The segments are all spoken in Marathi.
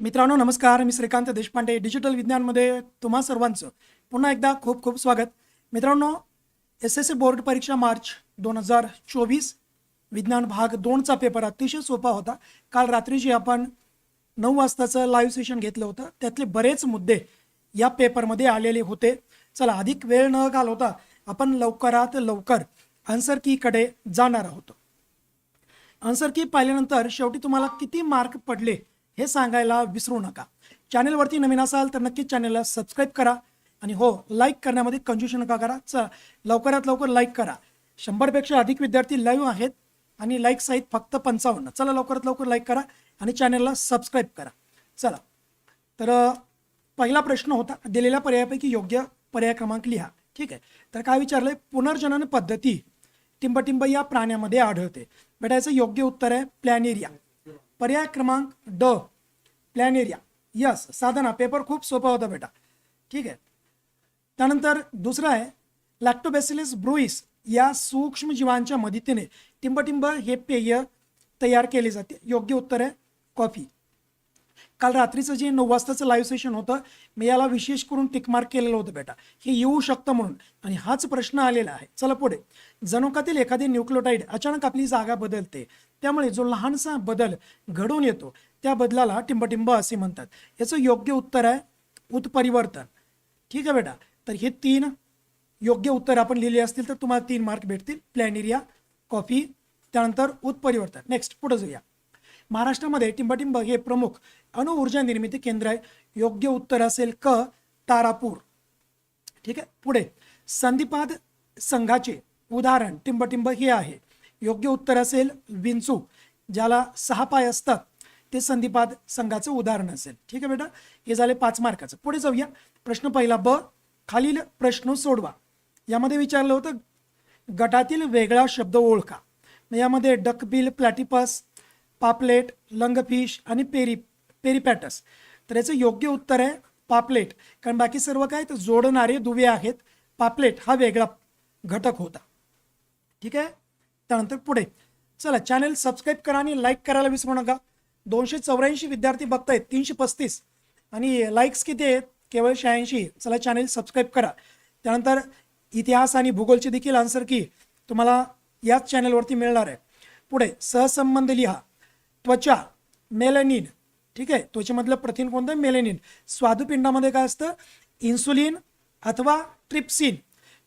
मित्रांनो नमस्कार. मी श्रीकांत देशपांडे डिजिटल विज्ञानमध्ये तुम्हा सर्वांचं पुन्हा एकदा खूप खूप स्वागत. मित्रांनो एस एस सी बोर्ड परीक्षा मार्च दोन हजार चोवीस विज्ञान भाग दोनचा पेपर अतिशय सोपा होता. काल रात्री जे आपण नऊ वाजताचं लाईव्ह सेशन घेतलं होतं त्यातले बरेच मुद्दे या पेपरमध्ये आलेले होते. चला अधिक वेळ न घालवता आपण लवकरात लवकर आन्सर कीकडे जाणार आहोत. आन्सर की पाहिल्यानंतर शेवटी तुम्हाला किती मार्क पडले हे सांगायला विसरू नका. चॅनेलवरती नवीन असाल तर नक्कीच चॅनेलला सबस्क्राईब करा आणि हो लाईक करण्यामध्ये कंज्युशन नका करा. चला लवकरात लवकर लाईक करा. शंभरपेक्षा अधिक विद्यार्थी लाईव्ह आहेत आणि लाईक साहित फक्त पंचावन्न. चला लवकरात लवकर लाईक करा आणि चॅनेलला सबस्क्राईब करा. चला तर पहिला प्रश्न होता. दिलेल्या पर्यायापैकी योग्य पर्याय क्रमांक लिहा. ठीक आहे. तर काय विचारलंय? पुनर्जनन पद्धती. टिंबटिंब या प्राण्यामध्ये आढळते. बेटायचं योग्य उत्तर आहे प्लॅनेरिया. पर्याय क्रमांक ड. प्लॅनेरिया. यस साधना पेपर खूप सोपा होता बेटा. ठीक आहे. त्यानंतर दुसरं आहे लॅक्टोबॅसिलिस ब्रुईस या सूक्ष्म जीवांच्या मदतीने टिंबटिंब हे पेय तयार केले जाते. योग्य उत्तर आहे कॉफी. काल रात्रीचं जे नऊ वाजताचं लाईव्ह सेशन होतं मी याला विशेष करून टिकमार्क केलेलं होतं बेटा. हे येऊ शकतं म्हणून. आणि हाच प्रश्न आलेला आहे. चला पुढे. जनुकातील एखादे न्यूक्लोटाईड अचानक आपली जागा बदलते. त्यामुळे जो लहानसा बदल घडून येतो त्या बदलाला टिंबटिंब असे म्हणतात. याचं योग्य उत्तर आहे उत्परिवर्तन. ठीक आहे बेटा? तर हे तीन योग्य उत्तर आपण लिहिले असतील तर तुम्हाला तीन मार्क भेटतील. प्लॅनेरिया कॉफी त्यानंतर उत्परिवर्तन. नेक्स्ट पुढे जाऊया. महाराष्ट्रामध्ये टिंबटिंब हे प्रमुख अणुऊर्जा निर्मिती केंद्र आहे. योग्य उत्तर असेल क तारापूर. ठीक आहे? पुढे. संधिपाद संघाचे उदाहरण टिंबटिंब हे आहे. योग्य उत्तर असेल विंचू ज्याला सहा पाय असतात. ते संधिपाद संघाचं उदाहरण असेल. ठीक आहे बेटा? हे झाले पाच मार्काचं. पुढे जाऊया. प्रश्न पहिला ब खालील प्रश्न सोडवा. यामध्ये विचारलं होतं गटातील वेगळा शब्द ओळखा. मग यामध्ये डकबिल प्लॅटिपस पापलेट लंगफिश आणि पेरी पेरीपॅटस तर याचं योग्य उत्तर आहे पापलेट. कारण बाकी सर्व काय? तर जोडणारे दुवे आहेत. पापलेट हा वेगळा घटक होता. ठीक आहे? त्यानंतर पुढे. चला चॅनल सबस्क्राईब करा आणि लाईक करायला विसरू नका. दोनशे चौऱ्याऐंशी विद्यार्थी बघतायत तीनशे पस्तीस. आणि लाईक्स किती आहेत? केवळ शहाऐंशी. चला चॅनल सबस्क्राईब करा. त्यानंतर इतिहास आणि भूगोलची देखील आन्सर की तुम्हाला याच चॅनलवरती मिळणार आहे. पुढे सहसंबंध लिहा. त्वचा मेलनिन ठीक आहे? त्वचेमधलं प्रथिन कोणतं? मेलेनिन स्वादुपिंडामध्ये काय असतं? इन्सुलिन अथवा ट्रिप्सिन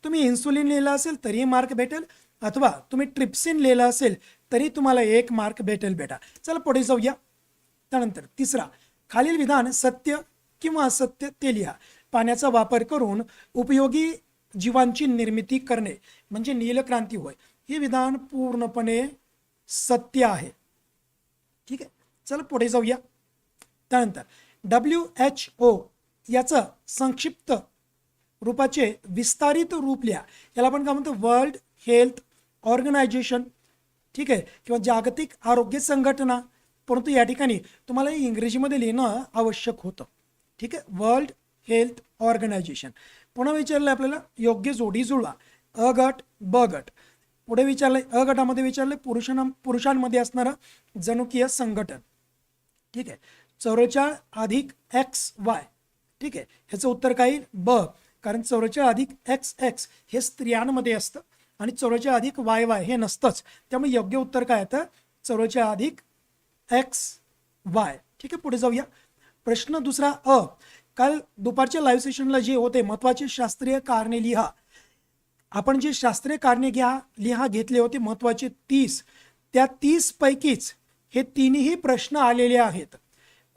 तुम्ही इन्सुलिन लिहिलं असेल तरीही मार्क भेटेल. अथवा तुम्ही ट्रिप्सिन लिहिलं असेल तरी तुम्हाला एक मार्क भेटेल बेटा. चला पुढे जाऊया. त्यानंतर तिसरा. खालील विधान सत्य किंवा असत्य ते लिहा. पाण्याचा वापर करून उपयोगी जीवांची निर्मिती करणे म्हणजे नीलक्रांती होय. हे विधान पूर्णपणे सत्य आहे. ठीक आहे? चला पुढे जाऊया. त्यानंतर डब्ल्यू एच ओ याचं संक्षिप्त रूपाचे विस्तारित रूप लिहा. याला आपण काय म्हणतो? वर्ल्ड हेल्थ ऑर्गनायझेशन ठीक आहे? किंवा जागतिक आरोग्य संघटना. परंतु या ठिकाणी तुम्हाला इंग्रजीमध्ये लिहिणं आवश्यक होतं. ठीक आहे? वर्ल्ड हेल्थ ऑर्गनायझेशन पुन्हा विचारलं आपल्याला? योग्य जोडी जुळवा. अ गट ब गट. पुढे विचारलंय अ गटामध्ये विचारलंय पुरुषांना पुरुषांमध्ये असणारं जनुकीय संघटन. ठीक आहे. चौरेचाळ अधिक एक्स वाय. ठीक आहे. ह्याचं उत्तर काय? येईल ब. कारण चौरेचाळ अधिक एक्स एक्स हे स्त्रियांमध्ये असतं आणि चौरेचाळ अधिक वाय वाय हे नसतंच. त्यामुळे योग्य उत्तर काय येतं? चौरेचाळ अधिक एक्स वाय. ठीक आहे पुढे जाऊया. प्रश्न दुसरा अ. काल दुपारच्या लाईव्ह सेशनला जे होते महत्त्वाचे शास्त्रीय कारणे लिहा. आपण जे शास्त्रीय कारणे घ्या लिहा घेतले होते महत्त्वाचे तीस. त्या तीस पैकीच हे तिन्ही प्रश्न आलेले आहेत.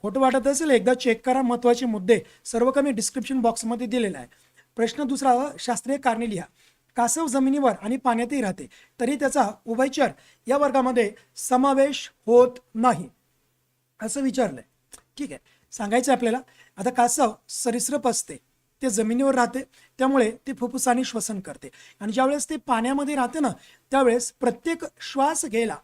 खोटं वाटत असेल एकदा चेक करा महत्त्वाचे मुद्दे. सर्व कमी डिस्क्रिप्शन बॉक्समध्ये दिलेला आहे. प्रश्न दुसरा शास्त्रीय कारणे लिहा. कासव जमिनीवर आणि पाण्यातही राहते. तरी त्याचा उभयचर या वर्गामध्ये समावेश होत नाही. असं विचारलंय. ठीक आहे. सांगायचं आपल्याला. आता कासव सरीसृप असते. ते जमिनीवर राहते त्यामुळे ते फुफ्फुसाने श्वसन करते. आणि ज्यावेळेस ते पाण्यामध्ये राहते ना त्यावेळेस प्रत्येक श्वास घ्यायला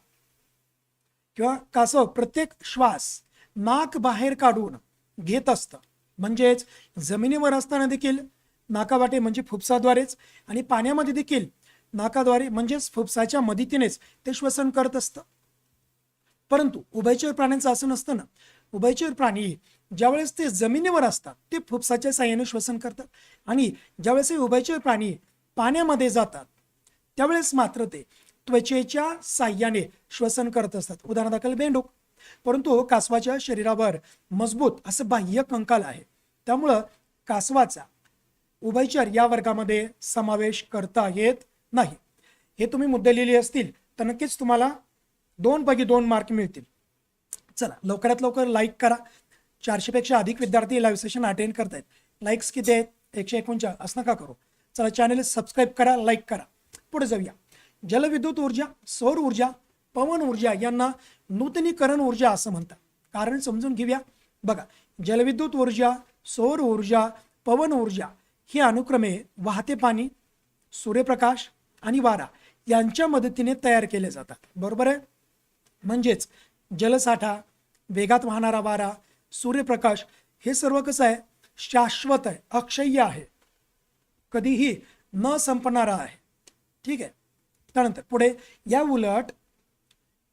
किंवा कासव प्रत्येक श्वास नाक बाहेर काढून घेत असतं. म्हणजेच जमिनीवर असताना देखील नाकावाटे म्हणजे फुफ्साद्वारेच आणि पाण्यामध्ये देखील नाकाद्वारे म्हणजेच फुफ्साच्या मदतीनेच ते श्वसन करत असतं. परंतु उभयचर प्राण्यांचं असं नसतं ना. उभयचर प्राणी ज्यावेळेस ते जमिनीवर असतात ते फुफ्साच्या साह्याने श्वसन करतात आणि ज्यावेळेस हे उभयचर प्राणी पाण्यामध्ये जातात त्यावेळेस मात्र ते त्वचेच्या साह्याने श्वसन करत असतात. उदाहरणादाखल बेंडूक. परंतु कासवाच्या शरीरावर मजबूत असं बाह्य कंकाल आहे. त्यामुळं कासवाचा उभयचर या वर्गामध्ये समावेश करता येत नाही. हे तुम्ही मुद्दे लिहिले असतील तर नक्कीच तुम्हाला दोन पैकी दोन मार्क मिळतील. चला लवकरात लवकर लाईक करा. चारशेपेक्षा अधिक विद्यार्थी लाईव्ह सेशन अटेंड करतायत. लाईक्स किती आहेत? एकशे एकोणचाळ असं नका करू. चला चॅनल सबस्क्राईब करा लाईक करा. पुढे जाऊया. जलविद्युत ऊर्जा सौर ऊर्जा पवन ऊर्जा यांना नूतनीकरण ऊर्जा असं म्हणतात. कारण समजून घेऊया. बघा जलविद्युत ऊर्जा सौर ऊर्जा पवन ऊर्जा ही अनुक्रमे वाहते पाणी सूर्यप्रकाश आणि वारा यांच्या मदतीने तयार केले जातात. बरोबर आहे? म्हणजेच जलसाठा वेगात वाहणारा वारा सूर्यप्रकाश हे सर्व कसं आहे? शाश्वत आहे अक्षय्य आहे. कधीही न संपणारा आहे. ठीक आहे? त्यानंतर पुढे या उलट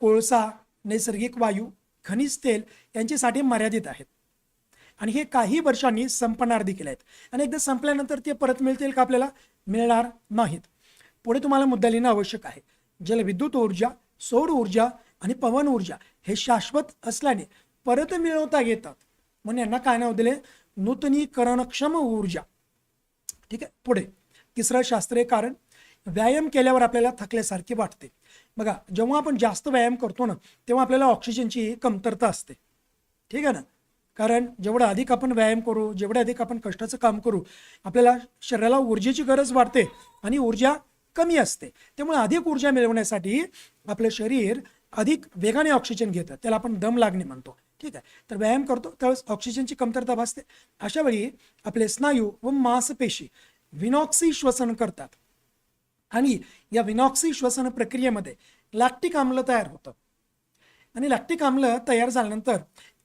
कोळसा नैसर्गिक वायू खनिज तेल यांच्यासाठी मर्यादित आहेत. आणि हे काही वर्षांनी संपणार देखील आहेत. आणि एकदा संपल्यानंतर ते परत मिळतील का आपल्याला? मिळणार नाहीत. पुढे तुम्हाला मुद्दा लिहिणं आवश्यक आहे. जलविद्युत ऊर्जा सौर ऊर्जा आणि पवन ऊर्जा हे शाश्वत असल्याने परत मिळवता येतात म्हणून यांना काय नाव दिले? नूतनीकरणक्षम ऊर्जा. ठीक आहे? पुढे. तिसरं शास्त्रीय कारण व्यायाम केल्यावर आपल्याला थकल्यासारखे वाटते. बघा जेव्हा आपण जास्त व्यायाम करतो ना तेव्हा आपल्याला ऑक्सिजनची कमतरता असते. ठीक आहे ना? कारण जेवढं अधिक आपण व्यायाम करू जेवढे अधिक आपण कष्टाचं काम करू आपल्याला शरीराला ऊर्जेची गरज वाढते आणि ऊर्जा कमी असते. त्यामुळे अधिक ऊर्जा मिळवण्यासाठी आपलं शरीर अधिक वेगाने ऑक्सिजन घेतं. त्याला आपण दम लागणे म्हणतो. ठीक आहे. तर व्यायाम करतो त्यावेळेस ऑक्सिजनची कमतरता भासते. अशा वेळी आपले स्नायू व मांसपेशी विनॉक्सी श्वसन करतात. आणि या विनॉक्सी श्वसन प्रक्रियेमध्ये लॅक्टिक आम्ल तयार होतं. आणि लॅक्टिक आम्ल तयार झाल्यानंतर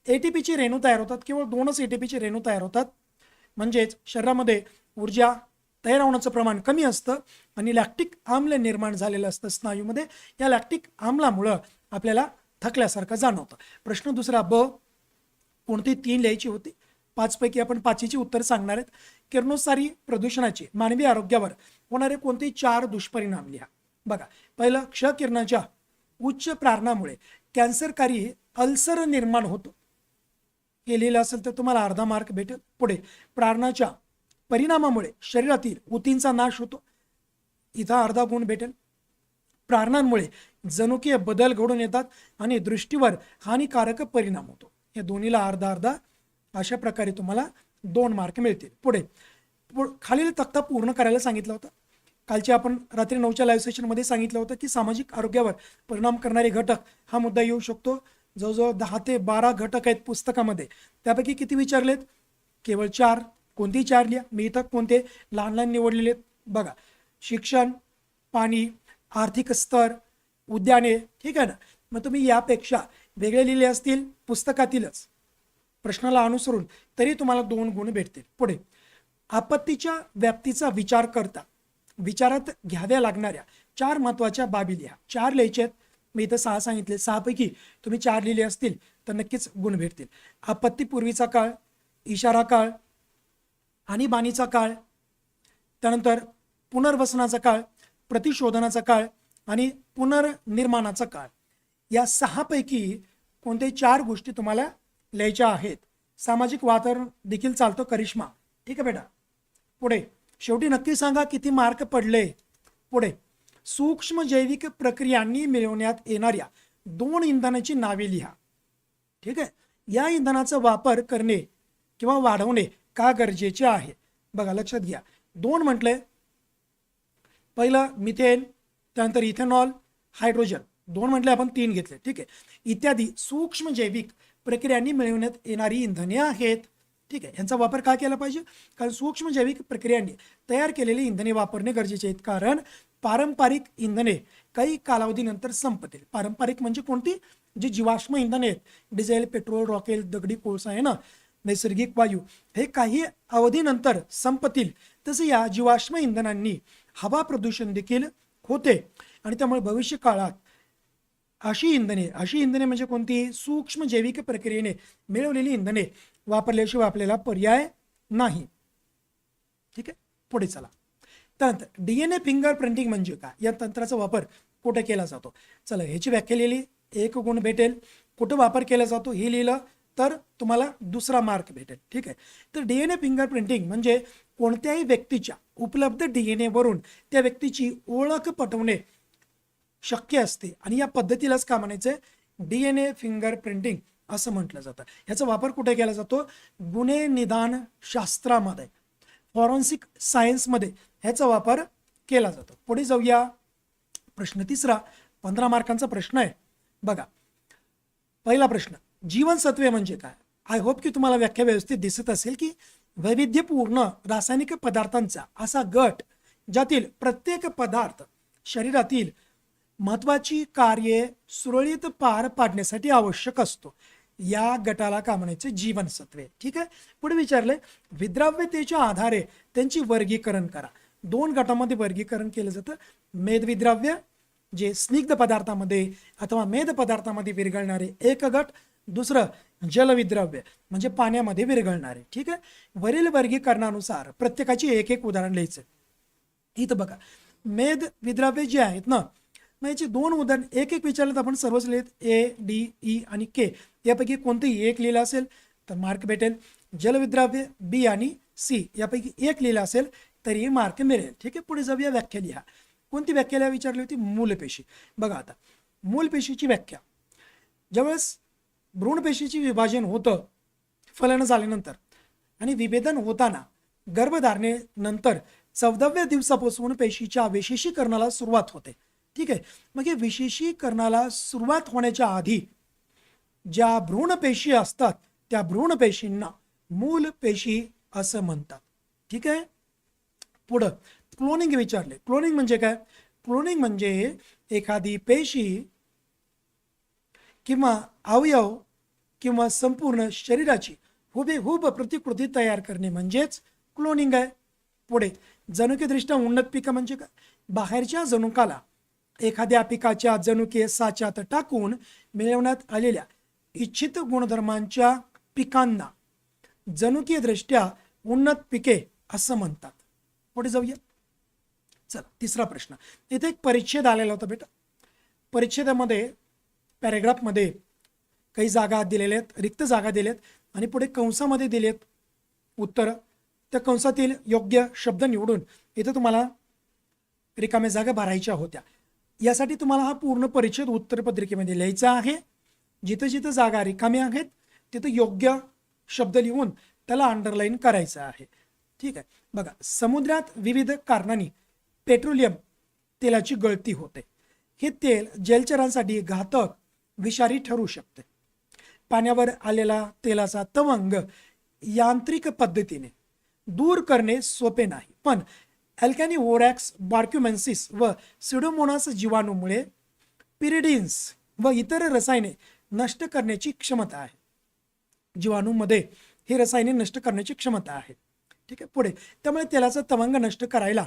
एटीपीची रेणू तयार होतात केवळ दोनच एटीपीची रेणू तयार होतात. म्हणजेच शरीरामध्ये ऊर्जा तयार होण्याचं प्रमाण कमी असतं आणि लॅक्टिक आम्ल निर्माण झालेलं असतं स्नायूमध्ये. या लॅक्टिक आम्लामुळं आपल्याला थकल्यासारखं जाणवतं. प्रश्न दुसरा ब कोणती तीन लिहायची होती? पाचपैकी आपण पाचीची उत्तर सांगणार आहेत. किरणोत्सारी प्रदूषणाचे मानवी आरोग्यावर होणारे कोणते चार दुष्परिणाम लिहा. बघा पहिलं क्ष किरणाच्या उच्च प्रारणामुळे कॅन्सरकारी अल्सर निर्माण होतो. हे लिहिलं असेल तर तुम्हाला अर्धा मार्क भेटेल. पुढे प्रारणाच्या परिणामामुळे शरीरातील ऊतींचा नाश होतो. इथं अर्धा गुण भेटेल. प्रारणांमुळे जनुकीय बदल घडून येतात आणि दृष्टीवर हानिकारक परिणाम होतो. या दोन्हीला अर्धा अर्धा अशा प्रकारे तुम्हाला दोन मार्क मिळतील. पुढे खालील तक्ता पूर्ण करायला सांगितलं होतं. कालची आपण रात्री नऊच्या लाईव्ह सेशनमध्ये सांगितलं होतं की सामाजिक आरोग्यावर परिणाम करणारे घटक हा मुद्दा येऊ शकतो. जवळजवळ दहा ते बारा घटक आहेत पुस्तकामध्ये. त्यापैकी किती विचारलेत? केवळ चार. कोणती चार लिहा मी इथं कोणते लहान लहान निवडलेले आहेत? बघा शिक्षण पाणी आर्थिक स्तर उद्याने ठीक आहे ना? मग तुम्ही यापेक्षा वेगळे लिहिले असतील पुस्तकातीलच. प्रश्नाला अनुसरून तरी तुम्हाला दोन गुण भेटतील. पुढे आपत्तीच्या व्याप्तीचा विचार करता विचारात घ्याव्या लागणाऱ्या चार महत्त्वाच्या बाबी लिहा. चार लिहायचे आहेत. मी इथं सहा सांगितले. सहापैकी तुम्ही चार लिहिले असतील तर नक्कीच गुण भेटतील. आपत्तीपूर्वीचा काळ इशारा काळ आणीबाणीचा काळ त्यानंतर पुनर्वसनाचा काळ प्रतिशोधनाचा काळ आणि पुनर्निर्माणाचा काळ. या सहापैकी कोणते चार गोष्टी तुम्हाला लिहायच्या आहेत? सामाजिक वातावरण देखील चालतं करिश्मा. ठीक आहे बेटा. पुढे. शेवटी नक्की सांगा किती मार्क पडले? पुढे. सूक्ष्म जैविक प्रक्रियांनी मिळवण्यात येणाऱ्या दोन इंधनाची नावे लिहा. ठीक आहे? या इंधनाचा वापर करणे किंवा वाढवणे का गरजेचे आहे? बघा लक्षात घ्या. दोन म्हटले. पहिलं मिथेन. त्यानंतर इथेनॉल हायड्रोजन दोन म्हटले आपण तीन घेतले. ठीक आहे? इत्यादी सूक्ष्म जैविक प्रक्रियांनी मिळवण्यात येणारी इंधने आहेत. ठीक आहे? यांचा वापर का केला पाहिजे? कारण सूक्ष्म जैविक प्रक्रियांनी तयार केलेली इंधने वापरणे गरजेचे आहेत. कारण पारंपरिक इंधने काही कालावधीनंतर संपतील. पारंपरिक म्हणजे कोणती? जी जीवाश्म इंधने आहेत. डिझेल पेट्रोल रॉकेल दगडी कोळसा आहे ना? नैसर्गिक वायू. हे काही अवधीनंतर संपतील. तसे या जीवाश्म इंधनांनी हवा प्रदूषण देखील होते. आणि त्यामुळे भविष्य काळात अशी इंधने अशी इंधने म्हणजे कोणती? सूक्ष्म जैविक प्रक्रियेने मिळवलेली इंधने वापरल्याशिवाय आपल्याला पर्याय नाही. ठीक आहे? पुढे चला. त्यानंतर D N A finger printing म्हणजे काय? या तंत्राचा वापर कुठे केला जातो? चला ह्याची व्याख्या लिहिली. एक गुण भेटेल. कुठं वापर केला जातो? हे लिहिलं तर तुम्हाला दुसरा मार्क भेटेल. ठीक आहे? तर D N A finger printing म्हणजे कोणत्याही व्यक्तीच्या उपलब्ध डी एन एवरून त्या व्यक्तीची ओळख पटवणे शक्य असते. आणि या पद्धतीलाच का म्हणायचं D N A finger printing असं म्हटलं जातं. ह्याचा वापर कुठे केला जातो? गुन्हे निदान शास्त्रामध्ये फॉरेन्सिक सायन्समध्ये ह्याचा वापर केला जातो. पुढे जाऊया. प्रश्न तिसरा पंधरा मार्कांचा प्रश्न आहे. बघा. पहिला प्रश्न जीवनसत्वे म्हणजे काय? आय होप की तुम्हाला व्याख्या व्यवस्थित दिसत असेल की वैविध्यपूर्ण रासायनिक पदार्थांचा असा गट ज्यातील प्रत्येक पदार्थ शरीरातील महत्वाची कार्ये सुरळीत पार पाडण्यासाठी आवश्यक असतो. या गटाला का म्हणायचे? जीवनसत्वे ठीक आहे? पुढे विचारले विद्राव्यतेच्या आधारे त्यांची वर्गीकरण करा. दोन गटामध्ये वर्गीकरण केलं जातं. मेदविद्राव्य जे स्निग्ध पदार्थामध्ये अथवा मेद पदार्थामध्ये विरघळणारे एक गट दुसरं जलविद्रव्य म्हणजे पाण्यामध्ये विरघळणारे ठीक आहे? वरील वर्गीकरणानुसार प्रत्येकाची एक एक उदाहरण लिहायचं. इथं बघा मेद विद्राव्य जे आहेत ना मग याची दोन उदाहरण एक एक विचारलं तर आपण सर्वच लिहित ए डी ई आणि के यापैकी कोणतंही एक लिहिलं असेल तर मार्क भेटेल. जलविद्राव्य बी आणि सी यापैकी एक लिहिलं असेल तरीही मार्क मिळेल ठीक आहे? पुढे जाऊया व्याख्या लिहा. कोणती व्याख्या लिहा विचारली होती? मूलपेशी. बघा आता मूलपेशीची व्याख्या. ज्यावेळेस भ्रूणपेशीची विभाजन होतं फलन झाल्यानंतर. आणि विभेदन होताना गर्भधारणेनंतर चौदाव्या दिवसापासून पेशीच्या विशेषीकरणाला सुरुवात होते. ठीक आहे? मग हे विशेषीकरणाला सुरुवात होण्याच्या आधी ज्या भ्रूणपेशी असतात त्या भ्रूणपेशींना मूल पेशी असं म्हणतात. ठीक आहे? पुढं क्लोनिंग विचारले. क्लोनिंग म्हणजे काय? क्लोनिंग म्हणजे एखादी पेशी किंवा अवयव किंवा संपूर्ण शरीराची हुबेहूब प्रतिकृती तयार करणे म्हणजेच क्लोनिंग आहे. पुढे जनुकीदृष्ट्या उन्नत पिकं म्हणजे काय? बाहेरच्या जनुकाला एखाद्या पिकाच्या जनुकीय साच्यात टाकून मिळवण्यात आलेल्या इच्छित गुणधर्मांच्या पिकांना जनुकीयदृष्ट्या उन्नत पिके असं म्हणतात. पुढे जाऊया चला तिसरा प्रश्न. इथे एक परिच्छेद आलेला होता बेटा. परिच्छेदामध्ये पॅरेग्राफमध्ये काही जागा दिलेल्या आहेत रिक्त जागा दिल्यात आणि पुढे कंसामध्ये दिलेत उत्तर. त्या कंसातील योग्य शब्द निवडून इथं तुम्हाला रिकाम्या जागा भरायच्या होत्या. यासाठी तुम्हाला हा पूर्ण परिच्छेद उत्तरपत्रिकेमध्ये लिहायचा आहे. जिथं जिथं जागा रिकाम्या आहेत तिथं योग्य शब्द लिहून त्याला अंडरलाईन करायचं आहे. ठीक आहे. बघा समुद्रात विविध कारणांनी पेट्रोलियम तेलाची गळती होते. हे तेल जलचरांसाठी घातक विषारी ठरू शकते. पाण्यावर आलेला तेलाचा तवंग यांत्रिक पद्धतीने दूर करणे सोपे नाही. पण अल्कॅनी ओरॅक्स बार्क्युमेन्सिस व सिडोमोनास जीवाणूमुळे पिरिडिन्स व इतर रसायने नष्ट करण्याची क्षमता आहे. जीवाणूमध्ये ही रसायने नष्ट करण्याची क्षमता आहे. ठीक आहे पुढे. त्यामुळे तेलाचा तवंग नष्ट करायला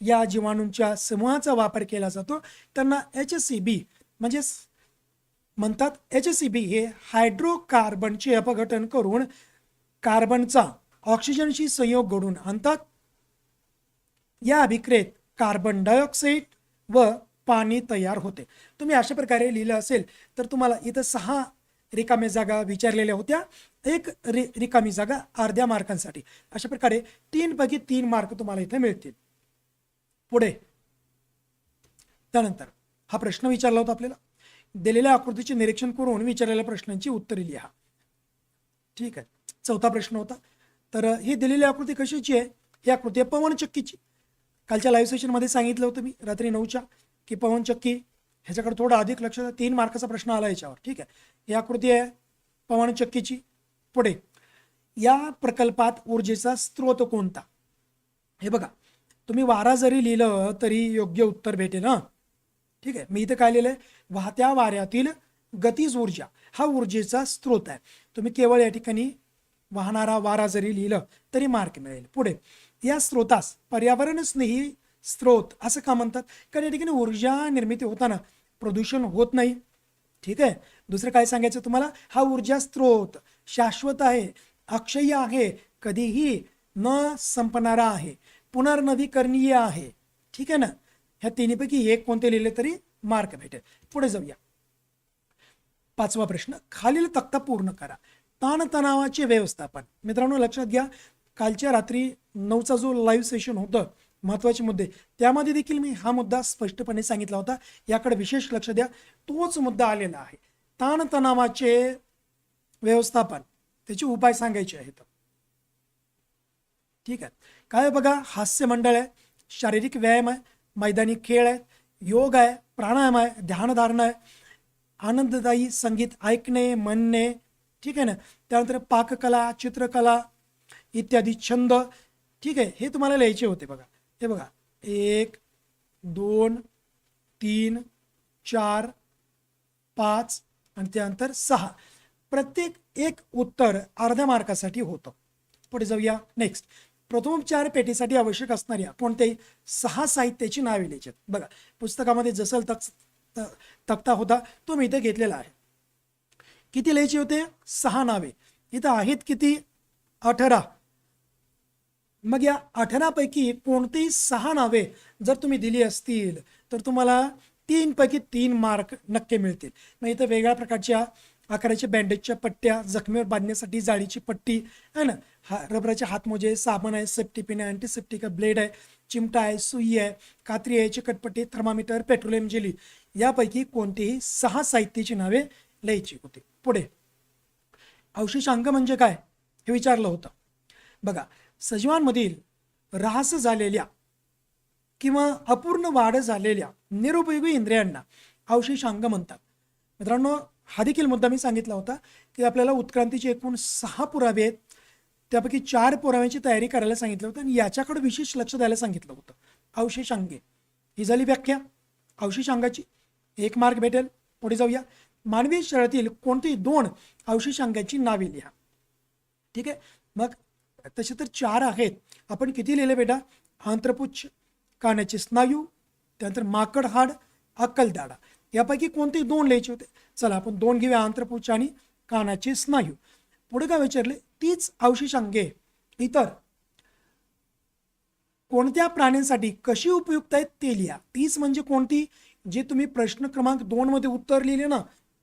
या जीवाणूंच्या समूहाचा वापर केला जातो. त्यांना एच सी बी म्हणजे म्हणतात एच सी बी हे हायड्रोकार्बनचे अपघटन करून कार्बनचा ऑक्सिजनशी संयोग घडून आणतात. या अभिक्रियेत कार्बन डायऑक्साईड व पाणी तयार होते. तुम्ही अशा प्रकारे लिहिलं असेल तर तुम्हाला इथं सहा रिकाम्या जागा विचारलेल्या होत्या. एक रि रिकामी जागा अर्ध्या मार्कांसाठी. अशा प्रकारे तीनपैकी तीन मार्क तुम्हाला इथे मिळतील. पुढे. त्यानंतर हा प्रश्न विचारला होता आपल्याला. दिलेल्या आकृतीचे निरीक्षण करून विचारलेल्या प्रश्नांची उत्तरे लिहा. ठीक आहे. चौथा प्रश्न होता. तर ही दिलेली आकृती कशाची आहे? ही आकृती आहे पवनचक्कीची कालच्या लाईव्ह सेशनमध्ये सांगितलं होतं मी रात्री नऊच्या की पवनचक्की ह्याच्याकडे थोडं अधिक लक्ष तीन मार्काचा प्रश्न आला याच्यावर. ठीक आहे. ही आकृती आहे पवनचक्कीची पुढे. या प्रकल्पात ऊर्जेचा स्रोत कोणता? हे बघा. तुम्ही वारा जरी लिहिलं तरी योग्य उत्तर भेटेल ना ठीक आहे. मी इथं काय लिहिलंय? वाहत्या वाऱ्यातील गतीज ऊर्जा हा ऊर्जेचा स्रोत आहे. तुम्ही केवळ या ठिकाणी वाहणारा वारा जरी लिहिलं तरी मार्क मिळेल. पुढे या स्रोतास पर्यावरण स्नेही स्रोत असं का म्हणतात? कारण या ठिकाणी ऊर्जा निर्मिती होताना प्रदूषण होत नाही. ठीक आहे? दुसरं काय सांगायचं तुम्हाला? हा ऊर्जा स्रोत शाश्वत आहे अक्षय आहे कधीही न संपणारा आहे पुनर्नवीकरणीय आहे. ठीक आहे ना? ह्या तिन्हीपैकी एक कोणते लिहिले तरी मार्क भेटेल. पुढे जाऊया. पाचवा प्रश्न खालील तक्ता पूर्ण करा. ताणतणावाचे व्यवस्थापन. मित्रांनो लक्षात घ्या कालच्या रात्री नऊचा जो लाईव्ह सेशन होतं महत्त्वाचे मुद्दे त्यामध्ये देखील मी हा मुद्दा स्पष्टपणे सांगितला होता. याकडे विशेष लक्ष द्या. तोच मुद्दा आलेला आहे. ताणतणावाचे व्यवस्थापन. त्याचे उपाय सांगायचे आहेत. ठीक आहे. काय बघा हास्य मंडळ आहे शारीरिक व्यायाम आहे मैदानी खेळ आहे योग आहे प्राणायाम आहे ध्यानधारणा आहे. आनंददायी संगीत ऐकणे म्हणणे ठीक आहे ना? त्यानंतर पाककला चित्रकला इत्यादी छंद ठीक आहे? हे तुम्हाला लिहायचे होते बघा. हे बघा. एक दोन तीन चार पाच आणि त्यानंतर सहा. प्रत्येक एक उत्तर अर्ध्या मार्कासाठी होतं. पुढे जाऊया. नेक्स्ट प्रथमोपचार पेटीसाठी आवश्यक असणाऱ्या कोणत्याही सहा साहित्याची नावे लिहायची बघा पुस्तकामध्ये जसल तक त- तक्ता होता तो मी इथे घेतलेला आहे. किती लिहायचे होते? सहा नावे. इथं आहेत किती? अठरा. मग या अठरापैकी कोणतीही सहा नावे जर तुम्ही दिली असतील तर तुम्हाला तीनपैकी तीन मार्क नक्की मिळतील. मग इथं वेगळ्या प्रकारच्या आकाराच्या बँडेजच्या पट्ट्या जखमीवर बांधण्यासाठी जाळीची पट्टी आहे ना? हा रबराचे हातमोजे साबण आहे सेफ्टी पिन आहे अँटीसेप्टिक ब्लेड आहे चिमटा आहे सुई आहे कात्री आहे चिकटपट्टी थर्मामीटर पेट्रोलियम जेली यापैकी कोणतीही सहा साहित्याची नावे लिहायची होती. पुढे. अवशेषांक म्हणजे काय? हे विचारलं होतं. बघा सजीवांमधील ऱ्हास झालेल्या किंवा अपूर्ण वाढ झालेल्या निरुपयोगी इंद्रियांना अवशेषांग म्हणतात. मित्रांनो हा देखील मुद्दा मी सांगितला होता की आपल्याला उत्क्रांतीचे एकूण सहा पुरावे आहेत. त्यापैकी चार पुराव्यांची तयारी करायला सांगितलं होतं आणि याच्याकडे विशेष लक्ष द्यायला सांगितलं होतं. अवशेषांगे ही झाली व्याख्या. अवशेषांगाची एक मार्क भेटेल. पुढे जाऊया. मानवी शरीरातील कोणती दोन अवशेषांगाची नावे लिहा. ठीक आहे? मग तसे तर चार आहेत. आपण किती लिहिले बेटा? आंत्रपुच्छ कानाचे स्नायू त्यानंतर माकड हाड अक्कलदाडा. यापैकी कोणते दोन लिहायचे होते? चला आपण दोन घेऊया आंत्रपुच्छ आणि कानाचे स्नायू. पुढे काय विचारले? तीच अवशेषांगे इतर. कोणत्या प्राण्यांसाठी कशी उपयुक्त आहेत ते लिहा. तीच म्हणजे कोणती? जे तुम्ही प्रश्न क्रमांक दोन मध्ये उत्तर लिहिले ना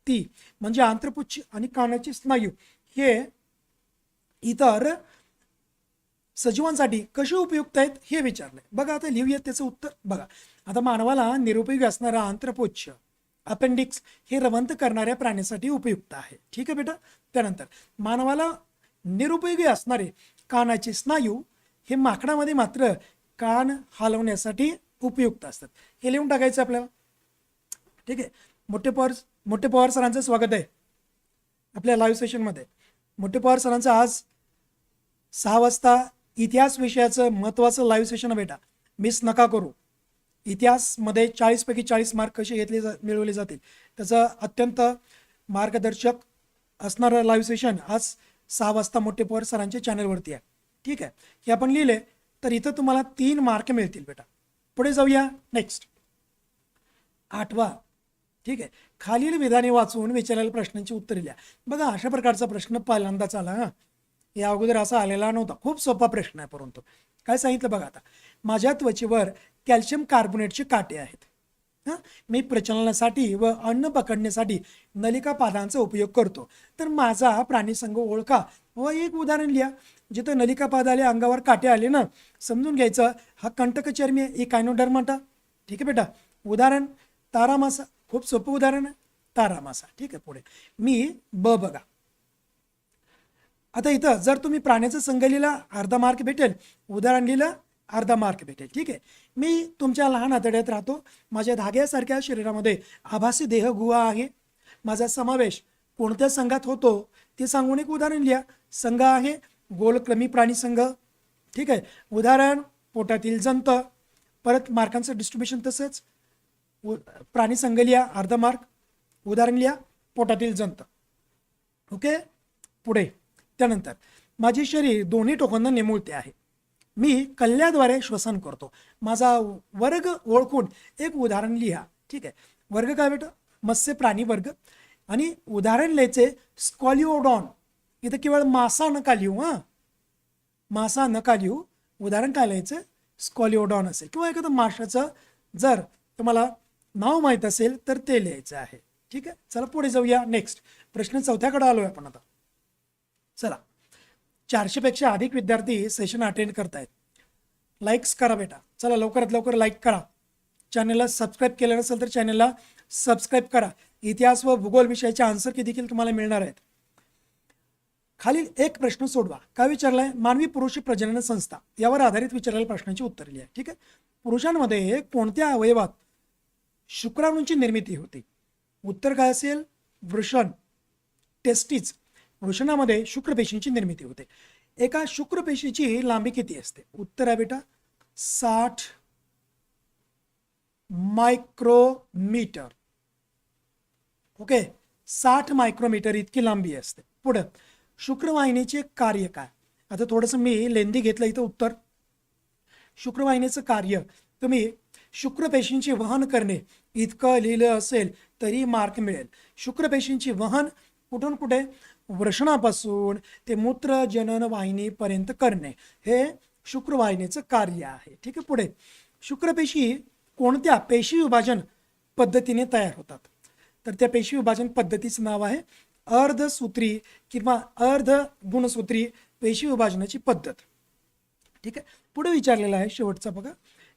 ती. म्हणजे आंत्रपुच्छ आणि कानाचे स्नायू. हे इतर सजीवांसाठी कशी उपयुक्त आहेत हे विचारलंय बघा आता लिहूया त्याचं उत्तर. बघा. आता मानवाला निरुपयोगी असणारा आंत्रपुच्छ. अपेंडिक्स हे रवंत करणाऱ्या प्राण्यासाठी उपयुक्त आहे. ठीक आहे बेटा? त्यानंतर मानवाला निरुपयोगी असणारे कानाचे स्नायू हे माकडामध्ये मात्र कान हलवण्यासाठी उपयुक्त असतात. हे लिहून टाकायचं आपल्याला. ठीक आहे? मोठे पवार मोठे पवार सरांचं स्वागत आहे आपल्या लाईव्ह सेशनमध्ये मोठे पवार सरांचं आज सहा वाजता इतिहास विषयाचं महत्त्वाचं लाईव्ह सेशन बेटा. मिस नका करू. इतिहासमध्ये चाळीसपैकी चाळीस मार्क कसे घेतले जा मिळवले जातील? त्याचं अत्यंत मार्गदर्शक असणारं लाईव्ह सेशन आज सहा वाजता मोठे पवार सरांच्या चॅनलवरती आहे. ठीक आहे? हे आपण लिहिले तर इथं तुम्हाला तीन मार्क मिळतील बेटा. पुढे जाऊया नेक्स्ट आठवा. ठीक आहे? खालील विधाने वाचून विचारलेल्या प्रश्नांची उत्तरे लिहा. बघा अशा प्रकारचा प्रश्न पहिल्यांदाच आला हा. या अगोदर असा आलेला नव्हता. खूप सोपा प्रश्न आहे परंतु. काय सांगितलं बघा आता. माझ्या त्वचेवर कॅल्शियम कार्बोनेटचे काटे आहेत. हां? मी प्रचलनासाठी व अन्न पकडण्यासाठी नलिका पादांचा उपयोग करतो. तर माझा प्राणीसंघ ओळखा व एक उदाहरण लिहा. जिथं नलिका पाद आले अंगावर काटे आले ना समजून घ्यायचं हा कंटकचर्मी आहे एक कायनोडर्माटा ठीक आहे बेटा? उदाहरण तारामासा. खूप सोपं उदाहरण आहे. तारामासा. ठीक आहे पुढे. मी ब बघा. आता इथं जर तुम्ही प्राण्याचा संघ लिहिला अर्धा मार्क भेटेल. उदाहरण लिहिलं अर्धा मार्क भेटेल. ठीक आहे? मी तुमच्या लहान आतड्यात राहतो. माझ्या धाग्यासारख्या शरीरामध्ये आभासी देह गुहा आहे. माझा समावेश कोणत्या संघात होतो ते सांगून एक उदाहरण लिहा. संघ आहे गोलक्रमी प्राणी संघ. ठीक आहे? उदाहरण पोटातील जंत. परत मार्कांचं डिस्ट्रीब्युशन तसंच. उ- प्राणी संघ लिहा अर्धा मार्क. उदाहरण लिहा पोटातील जंत. ओके? पुढे. त्यानंतर माझे शरीर दोन्ही टोकांना निमुळते आहे. मी कल्ल्याद्वारे श्वसन करतो. माझा वर्ग ओळखून एक उदाहरण लिहा. ठीक आहे. वर्ग काय बेटा? मत्स्य प्राणी वर्ग. आणि उदाहरण लिहायचे स्कॉलिओडॉन. इथं केवळ मासा नका लिहू हां. मासा नका लिहू. उदाहरण काय लिहायचं? स्कॉलिओडॉन असेल. किंवा एखादं माशाचं जर तुम्हाला नाव माहीत असेल तर ते लिहायचं आहे. ठीक आहे? चला पुढे जाऊया. नेक्स्ट प्रश्न चौथ्याकडे आलोय आपण आता. चला. चारशेपेक्षा अधिक विद्यार्थी सेशन अटेंड करतायत. लाईक्स करा बेटा. चला लवकरात लवकर लाईक करा. चॅनलला सबस्क्राईब केलं नसेल तर चॅनलला सबस्क्राईब करा. इतिहास व भूगोल विषयाचे आन्सर की देखील तुम्हाला मिळणार आहेत? खालील एक प्रश्न सोडवा. काय विचारलाय? मानवी पुरुष प्रजनन संस्था. यावर आधारित विचारलेल्या प्रश्नांची उत्तर लिहा. ठीक आहे? पुरुषांमध्ये कोणत्या अवयवात शुक्राणूंची निर्मिती होते? उत्तर काय असेल? वृषण. टेस्टीज वृषणामध्ये शुक्रपेशींची निर्मिती होते. एका शुक्रपेशीची लांबी किती असते? उत्तर आहे बेटा साठ मायक्रोमीटर. ओके? साठ मायक्रोमीटर इतकी लांबी असते. पुढं शुक्रवाहिनीचे कार्य काय? आता थोडंसं मी लेंदी घेतलं इथं उत्तर. शुक्रवाहिनीचं कार्य तुम्ही शुक्रपेशींचे वहन करणे. इतकं लिहिलं असेल तरी मार्क मिळेल. शुक्रपेशींची वहन कुठून कुठे? वृषणापासून ते मूत्र जनन वाहिनीपर्यंत करणे. हे शुक्रवाहिनीचं कार्य आहे. ठीक आहे पुढे. शुक्रपेशी कोणत्या पेशी विभाजन पद्धतीने तयार होतात? तर त्या पेशी विभाजन पद्धतीचं नाव आहे अर्धसूत्री किंवा अर्ध गुणसूत्री पेशी विभाजनाची पद्धत. ठीक आहे पुढे विचारलेलं आहे शेवटचा बघा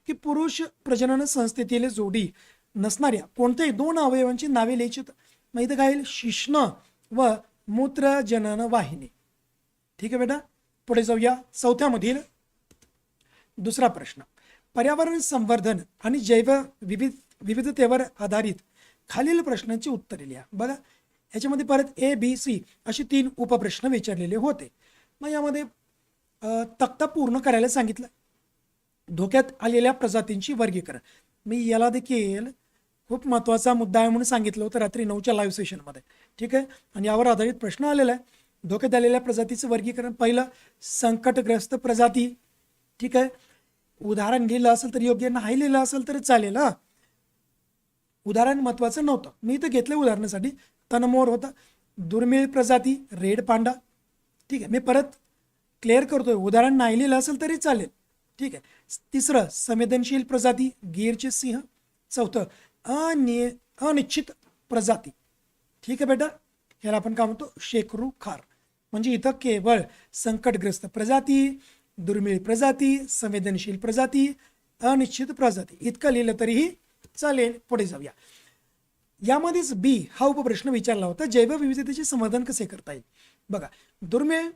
की पुरुष प्रजनन संस्थेतील जोडी नसणाऱ्या कोणत्याही दोन अवयवांची नावे लिहायची मग इथं काय शिश्न व मूत्र जनन वाहिनी. ठीक आहे बेटा? पुढे जाऊया चौथ्यामधील दुसरा प्रश्न. पर्यावरण संवर्धन आणि जैव विविध विविधतेवर आधारित खालील प्रश्नांची उत्तरे लिहा. बघा याच्यामध्ये परत ए बी सी असे तीन उपप्रश्न विचारलेले होते. मग यामध्ये तक्ता पूर्ण करायला सांगितलं. धोक्यात आलेल्या प्रजातींची वर्गीकरण. मी याला देखील खूप महत्त्वाचा मुद्दा आहे म्हणून सांगितलं होतं रात्री नऊच्या लाईव्ह सेशनमध्ये ठीक आहे? आणि यावर आधारित प्रश्न आलेला आहे. धोक्यात आलेल्या प्रजातीचं वर्गीकरण पहिलं संकटग्रस्त प्रजाती. ठीक आहे? उदाहरण लिहिलं असेल तर योग्य नाही लिहिलं असेल तर चालेल हा. उदाहरण महत्वाचं नव्हतं. मी तर घेतलं उदाहरणासाठी. तनमोर होता. दुर्मिळ प्रजाती रेड पांडा. ठीक आहे? मी परत क्लिअर करतोय. उदाहरण नाही लिहिलं असेल तरी चालेल. ठीक आहे? तिसरं संवेदनशील प्रजाती गीरचे सिंह. चौथं अनि अनिश्चित प्रजाती. ठीक आहे बेटा? ह्याला आपण काय म्हणतो? शेकरू खार. म्हणजे इथं केवळ संकटग्रस्त प्रजाती दुर्मिळ प्रजाती संवेदनशील प्रजाती अनिश्चित प्रजाती. इतकं लिहिलं तरीही चालेल. पुढे जाऊया. यामध्येच बी हा उपप्रश्न विचारला होता जैवविविधतेचे संवर्धन कसे करता येईल? बघा दुर्मिळ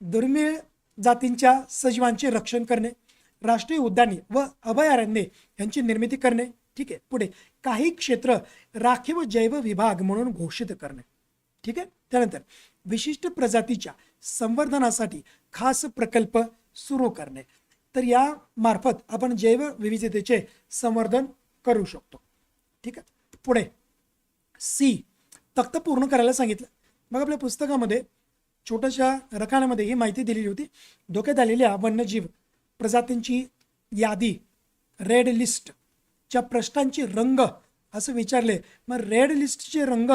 दुर्मिळ जातींच्या सजीवांचे रक्षण करणे राष्ट्रीय उद्याने व अभयारण्ये यांची निर्मिती करणे ठीक आहे. पुढे काही क्षेत्र राखीव जैव विभाग म्हणून घोषित करणे. ठीक आहे? त्यानंतर विशिष्ट प्रजातीच्या संवर्धनासाठी खास प्रकल्प सुरू करणे. तर या मार्फत आपण जैव विविधतेचे संवर्धन करू शकतो. ठीक आहे? पुढे सी तक्त पूर्ण करायला सांगितलं. मग आपल्या पुस्तकामध्ये छोट्याशा रखाण्यामध्ये ही माहिती दिलेली होती. धोक्यात आलेल्या वन्यजीव प्रजातींची यादी रेड लिस्ट ज्या प्रश्नांची रंग असं विचारले. मग रेड लिस्टचे रंग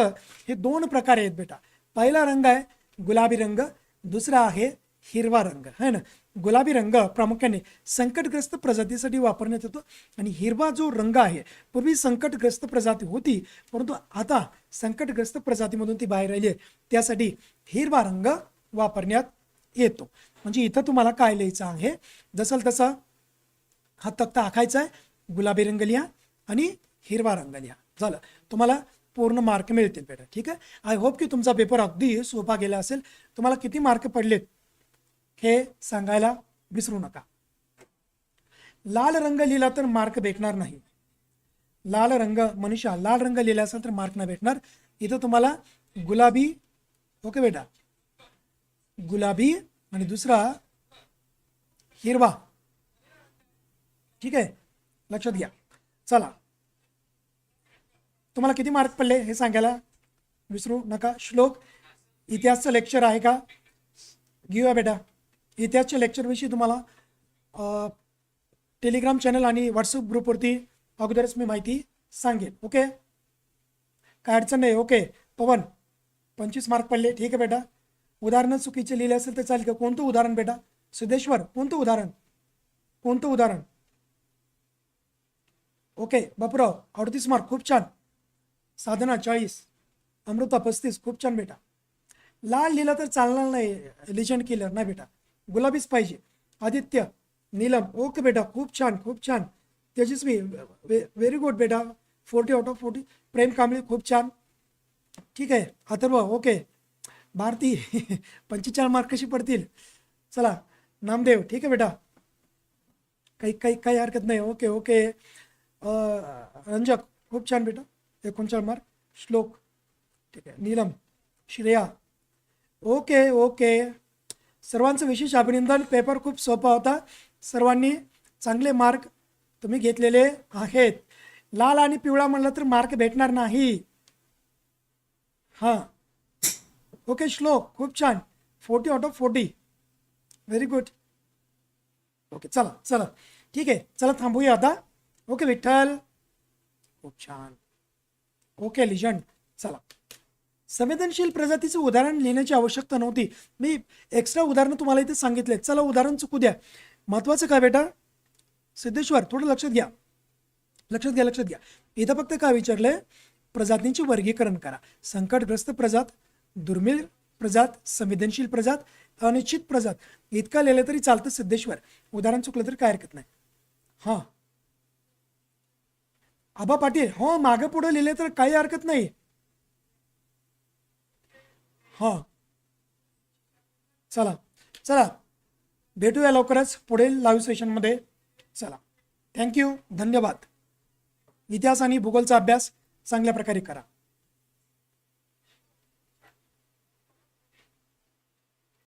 हे दोन प्रकार आहेत बेटा. पहिला रंग आहे गुलाबी रंग दुसरा आहे हिरवा रंग. है ना? गुलाबी रंग प्रामुख्याने संकटग्रस्त प्रजातीसाठी वापरण्यात येतो आणि हिरवा जो रंग आहे पूर्वी संकटग्रस्त प्रजाती होती परंतु आता संकटग्रस्त प्रजातीमधून ती बाहेर आली आहे. त्यासाठी हिरवा रंग वापरण्यात येतो. म्हणजे इथं तुम्हाला काय लिहायचं आहे? जसं तसं हा तक्ता आखायचा आहे. गुलाबी रंग लिहा आणि हिरवा रंग लिहा. झालं. तुम्हाला पूर्ण मार्क मिळतील बेटा. ठीक आहे? आय होप की तुमचा पेपर अगदी सोपा गेला असेल. तुम्हाला किती मार्क पडलेत हे सांगायला विसरू नका. लाल रंग लिहिला तर मार्क भेटणार नाही. लाल रंग मनुष्या लाल रंग लिहिला असेल तर मार्क नाही भेटणार. इथं तुम्हाला गुलाबी ओके बेटा? गुलाबी आणि दुसरा हिरवा. ठीक आहे? लक्षात घ्या. चला. तुम्हाला किती मार्क पडले हे सांगायला विसरू नका. श्लोक इतिहासचं लेक्चर आहे का? घेऊया बेटा. इतिहासच्या लेक्चरविषयी तुम्हाला टेलिग्राम चॅनल आणि व्हॉट्सअप ग्रुपवरती अगोदरच मी माहिती सांगेन. ओके काय अडचण नाही. ओके पवन पंचवीस मार्क पडले. ठीक आहे बेटा. उदाहरणं चुकीचे लिहिले असेल तर चालेल. का कोणतं उदाहरण बेटा? सिद्धेश्वर कोणतं उदाहरण? कोणतं उदाहरण? ओके बापराव अडतीस मार्क खूप छान. साधना चाळीस. अमृता पस्तीस. खूप छान बेटा. लाल लिहिलं तर चालणार नाही. लिजंड किलर नाही बेटा. गुलाबीच पाहिजे. आदित्य नीलम. ओके बेटा खूप छान खूप छान. तेजस्वी व्हेरी गुड बेटा. Forty out of forty Prem Kamble खूप छान. ठीक आहे. अथर्व ओके भारती पंचेचाळीस मार्क कशी पडतील? चला नामदेव. ठीक आहे बेटा. काही काही काही हरकत नाही. ओके ओके रंजक खूप छान बेटा. एकोणचाळीस मार्क. श्लोक. ठीक आहे. नीलम. श्रेया. Okay okay. सर्वांचं विशेष अभिनंदन. पेपर खूप सोपा होता. सर्वांनी चांगले मार्क तुम्ही घेतलेले आहेत. लाल आणि पिवळा म्हणलं तर मार्क भेटणार नाही. हां. ओके श्लोक. खूप छान. Forty out of forty. Very good okay चला चला. ठीक आहे. चला थांबूया आता. ओके विठ्ठल खूप छान. ओके लिजंड चला. संवेदनशील प्रजातीचं उदाहरण लिहिण्याची आवश्यकता नव्हती. मी एक्स्ट्रा उदाहरणं तुम्हाला इथे सांगितले चला उदाहरण चुकू द्या. महत्वाचं काय बेटा? सिद्धेश्वर थोडं लक्षात घ्या. लक्षात घ्या लक्षात घ्या. इथं फक्त काय विचारलंय? प्रजातींचे वर्गीकरण करा. संकटग्रस्त प्रजात दुर्मिळ प्रजात संवेदनशील प्रजात अनिश्चित प्रजात. इतका लिहिलं तरी चालतं सिद्धेश्वर. उदाहरण चुकलं तरी काय हरकत नाही. हां. आबा पाटील हो मागं पुढं लिहिले तर काही हरकत नाही. हां. चला चला. भेटूया लवकरच पुढील लाईव्ह सेशनमध्ये चला. थँक्यू धन्यवाद. इतिहास आणि भूगोलचा अभ्यास चांगल्या प्रकारे करा.